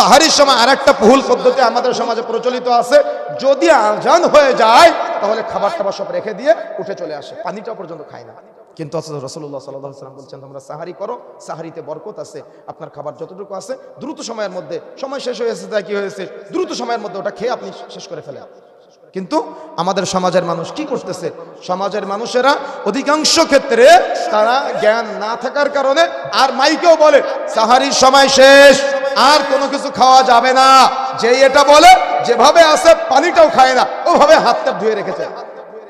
সাহারির সময় আর একটা বহুল পদ্ধতি আমাদের সমাজে প্রচলিত আছে। যদি আজান হয়ে যায়, তাহলে খাবার টাবার সব রেখে দিয়ে উঠে চলে আসে। পানিটা পর্যন্ত খায় না। কিন্তু রসুল্লাহ সাল্লাহ সাল্লাম বলছেন, তোমরা সাহারি করো, সাহারিতে বরকত আছে, আপনার খাবার যতটুকু আছে, দ্রুত সময়ের মধ্যে, সময় শেষ হয়েছে তাই কি হয়েছে, দ্রুত সময়ের মধ্যে ওটা খেয়ে আপনি শেষ করে ফেলে কিন্তু আমাদের সমাজের মানুষ কি করতেছে? সমাজের মানুষেরা অধিকাংশ ক্ষেত্রে তারা জ্ঞান না থাকার কারণে আর মাইকেও বলে, সাহারির সময় শেষ। আর কোনো কিছু খাওয়া যাবে না। যে এটা বলে, যেভাবে আছে পানিটাও খায় না। ওভাবে হাতটা ধুয়ে রেখেছে।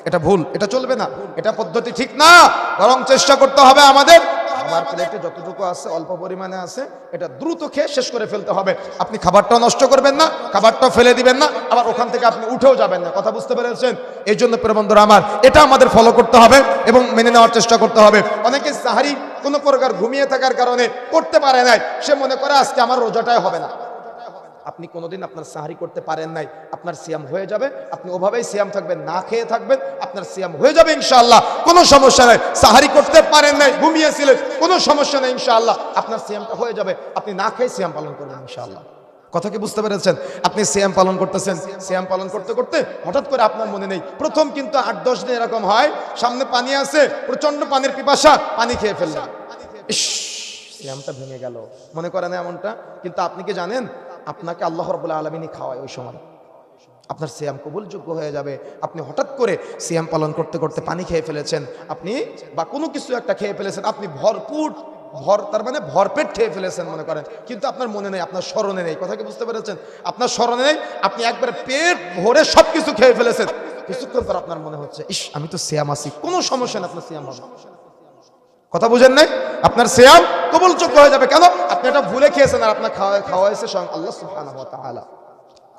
এটা ভুল, এটা চলবে না। এটা পদ্ধতি ঠিক না। বরং চেষ্টা করতে হবে আমাদের। খাবার প্লেটে যতটুকু আছে, অল্প পরিমাণে আছে, এটা দ্রুত খেয়ে শেষ করে ফেলতে হবে। আপনি খাবারটাও নষ্ট করবেন না, খাবারটাও ফেলে দিবেন না। আবার ওখান থেকে আপনি উঠেও যাবেন না। কথা বুঝতে পেরেছেন? এই জন্য প্রিয় বন্ধুরা আমার, এটা আমাদের ফলো করতে হবে এবং মেনে নেওয়ার চেষ্টা করতে হবে। অনেকে সাহারি কোনো প্রকার ঘুমিয়ে থাকার কারণে করতে পারে নাই। সে মনে করে আজকে আমার রোজাটাই হবে না। আপনি কোনোদিন আপনার সাহারি করতে পারেন নাই। আপনার সিয়াম হয়ে যাবে। আপনি ওভাবেই সিয়াম থাকবেন, না খেয়ে থাকবেন, আপনার সিয়াম হয়ে যাবে ইনশাআল্লাহ। কোনো সমস্যা নাই। সাহারি করতে পারেন নাই, ঘুমিয়েছিলেন, কোনো সমস্যা নেই ইনশাআল্লাহ। আপনার সিয়ামটা হয়ে যাবে। আপনি না খেয়ে সিয়াম পালন করবেন ইনশাআল্লাহ। কথা কি বুঝতে পেরেছেন? আপনি সিয়াম পালন করতেছেন। সিয়াম পালন করতে করতে হঠাৎ করে আপনার মনে নেই। প্রথম কিন্তু আট, দশ দিন এরকম হয়, সামনে পানি আছে প্রচণ্ড পানির পিপাসা, পানি খেয়ে ফেললেন। ইস, সিয়ামটা ভেঙে গেল। মনে করেন এমনটা? কিন্তু আপনি কি জানেন? আপনাকে আল্লাহ রবুল্লা আলমিনী খাওয়ায় ওই সময়। আপনার সিয়াম কবুলযোগ্য হয়ে যাবে। আপনি হঠাৎ করে সিয়াম পালন করতে করতে পানি খেয়ে ফেলেছেন। আপনি বা কোনো কিছু একটা খেয়ে ফেলেছেন। আপনি ভরপুর ভর, তার মানে ভরপেট খেয়ে ফেলেছেন মনে করেন। কিন্তু আপনার মনে নেই, আপনার স্মরণে নেই। কথা কি বুঝতে পেরেছেন? আপনার স্মরণে নেই, আপনি একবারে পেট ভরে সব কিছু খেয়ে ফেলেছেন। কিছুক্ষণ পর আপনার মনে হচ্ছে, ইস, আমি তো সিয়াম আছি, কোনো সমস্যা নেই, আপনার সিয়াম হবে। কথা বুঝেন নাই? আপনার সিয়াম কবুলযোগ্য হয়ে যাবে। কেন? আপনি এটা ভুলে খেয়েছেন আর আপনার খাওয়া খাওয়া হয়েছে স্বয়ং আল্লাহ সুবহানাহু ওয়া তাআলা।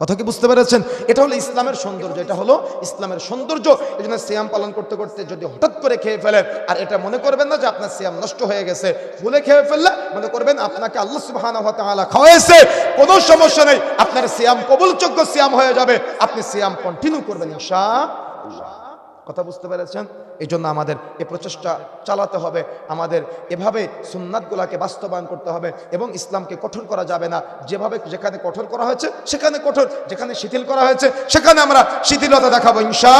কথা কি বুঝতে পেরেছেন? এটা হলো ইসলামের সৌন্দর্য, এটা হলো ইসলামের সৌন্দর্য। এই জন্য সিয়াম পালন করতে করতে যদি হঠাৎ করে খেয়ে ফেলেন আর এটা মনে করবেন না যে আপনার সিয়াম নষ্ট হয়ে গেছে, ভুলে খেয়ে ফেললে মনে করবেন আপনাকে আল্লাহ সুবহানাহু ওয়া তাআলা খাওয়াইছে। কোনো সমস্যা নেই, আপনার সিয়াম কবুলযোগ্য সিয়াম হয়ে যাবে, আপনি সিয়াম কন্টিনিউ করবেন ইনশাআল্লাহ। কথা বুঝতে পেরেছেন? এই জন্য আমাদের এ প্রচেষ্টা চালাতে হবে। আমাদের এভাবে সুন্নাতগুলাকে বাস্তবায়ন করতে হবে এবং ইসলামকে কঠোর করা যাবে না। যেভাবে যেখানে কঠোর করা হয়েছে, সেখানে কঠোর। যেখানে শিথিল করা হয়েছে, সেখানে আমরা শিথিলতা দেখাবো ইনশা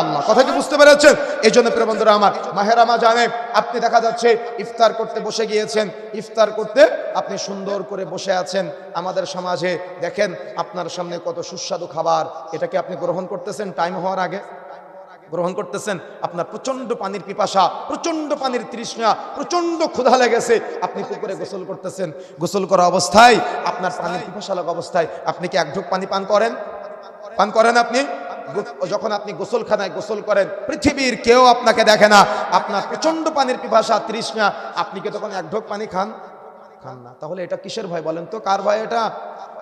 আল্লাহ কথা কি বুঝতে পেরেছেন? এই জন্য প্রিয় বন্ধুরা আমার মাহেরামা জানে আপনি দেখা যাচ্ছে ইফতার করতে বসে গিয়েছেন। ইফতার করতে আপনি সুন্দর করে বসে আছেন। আমাদের সমাজে দেখেন, আপনার সামনে কত সুস্বাদু খাবার। এটাকে আপনি গ্রহণ করতেছেন টাইম হওয়ার আগে? গ্রহণ করতেছেন, আপনার প্রচণ্ড পানির পিপাসা প্রচণ্ড পানির তৃষ্ণা প্রচণ্ড ক্ষুধা লেগেছে, আপনি পুকুরে গোসল করতেছেন। গোসল করা অবস্থায়, আপনার পানির পিপাসা লাগা অবস্থায় আপনি কি এক ঢোক পানি পান করেন? পান করেন আপনি? যখন আপনি গোসলখানায় গোসল করেন, পৃথিবীর কেউ আপনাকে দেখে না। আপনার প্রচণ্ড পানির পিপাসা, তৃষ্ণা, আপনি কি তখন এক ঢোক পানি খান? খান না। তাহলে এটা কিসের ভয় বলেন তো? কার ভয় এটা?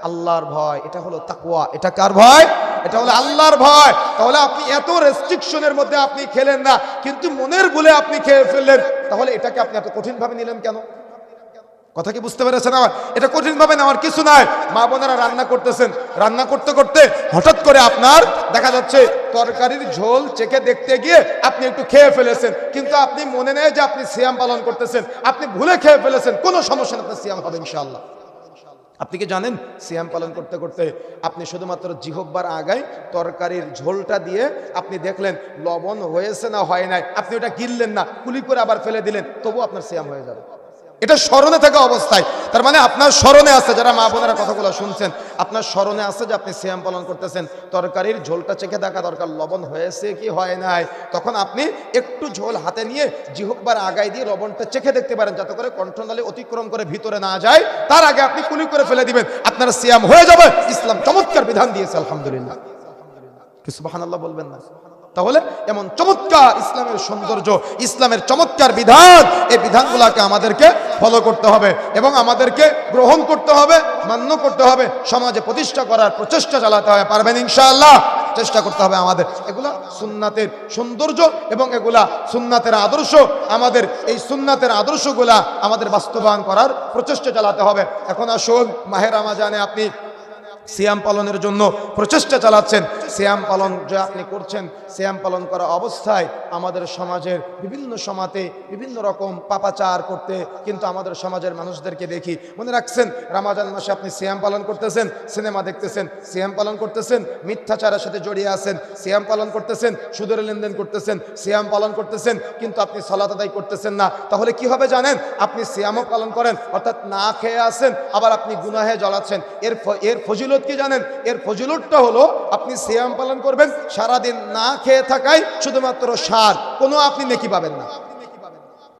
আল্লাহর ভয়। এটা হলো তাকুয়া এটা কার ভয়? এটা হলো আল্লাহর ভয়। তাহলে আপনি এত রেস্ট্রিকশনের মধ্যে আপনি খেলেন না, কিন্তু মনের বলে আপনি খেয়ে ফেললেন, তাহলে এটাকে আপনি এত কঠিন ভাবে নিলেন কেন? কথা কি বুঝতে পেরেছেন আমার? এটা কঠিন ভাবে নেওয়ার কিছু নাই। মা বোনেরা রান্না করতেছেন। রান্না করতে করতে হঠাৎ করে আপনার দেখা যাচ্ছে তরকারির ঝোল চেখে দেখতে গিয়ে আপনি একটু খেয়ে ফেলেছেন। কিন্তু আপনি মনে নেই যে আপনি সিয়াম পালন করতেছেন। আপনি ভুলে খেয়ে ফেলেছেন। কোনো সমস্যা আপনার সিয়াম হবে ইনশাআল্লাহ। আপনি কি জানেন? সিয়াম পালন করতে করতে আপনি শুধুমাত্র জিহব্বার আগায় তরকারির ঝোলটা দিয়ে আপনি দেখলেন লবণ হয়েছে না হয় নাই। আপনি ওটা গিললেন না, কুলি করে আবার ফেলে দিলেন তবু আপনার সিয়াম হয়ে যাবে। এটা স্মরণে থাকা অবস্থায়। তার মানে আপনার স্মরণে আছে, যারা মা বোনেরা কথাগুলো শুনছেন, আপনার স্মরণে আছে যে আপনি সিয়াম পালন করতেছেন, তরকারির ঝোলটা চেখে দেখা দরকার, লবণ হয়েছে কি হয় নাই? তখন আপনি একটু ঝোল হাতে নিয়ে জিহব্বার আগায় দিয়ে লবণটা চেখে দেখতে পারেন, যাতে করে কণ্ঠনালী অতিক্রম করে ভিতরে না যায়। তার আগে আপনি কুলি করে ফেলে দিবেন, আপনার সিয়াম হয়ে যাবে। ইসলাম চমৎকার বিধান দিয়েছে, আলহামদুলিল্লাহ। কিছু বাহান আল্লাহ বলবেন না? তাহলে এমন চমৎকার ইসলামের সৌন্দর্য, ইসলামের চমৎকার বিধান, এই বিধানগুলোকে আমাদেরকে ফলো করতে হবে এবং আমাদেরকে গ্রহণ করতে হবে, মান্য করতে হবে, সমাজে প্রতিষ্ঠা করার প্রচেষ্টা চালাতে হবে, পারবেন ইনশাআল্লাহ? চেষ্টা করতে হবে আমাদের। এগুলা সুন্নাতের সৌন্দর্য এবং এগুলা সুন্নাতের আদর্শ। আমাদের এই সুন্নাতের আদর্শগুলা আমাদের বাস্তবায়ন করার প্রচেষ্টা চালাতে হবে। এখন আসুন মাহের আমাজানে আপনি সিয়াম পালনের জন্য প্রচেষ্টা চালাচ্ছেন। শ্যাম পালন যে আপনি করছেন শ্যাম পালন করা অবস্থায় আমাদের সমাজের বিভিন্ন সমাজে বিভিন্ন রকম পাপাচার করতে কিন্তু আমাদের সমাজের মানুষদেরকে দেখি। মনে রাখছেন, রামাজান মাসে আপনি শ্যাম পালন করতেছেন, সিনেমা দেখতেছেন শ্যাম পালন করতেছেন, মিথ্যাচারের সাথে জড়িয়ে আছেন শ্যাম পালন করতেছেন, সুদের লেনদেন করতেছেন শ্যাম পালন করতেছেন, কিন্তু আপনি সলাত আদায় করতেছেন না। তাহলে কি হবে জানেন? আপনি শ্যামও পালন করেন, অর্থাৎ না খেয়ে আসেন আবার আপনি গুনাহে জ্বলাচ্ছেন এর এর ফজিলত কি জানেন? এর ফজিলতটা হলো আপনি শ্যাম পালন করবেন সারাদিন না খেয়ে থাকায় শুধুমাত্র সার কোনো আপনি নেকি পাবেন না।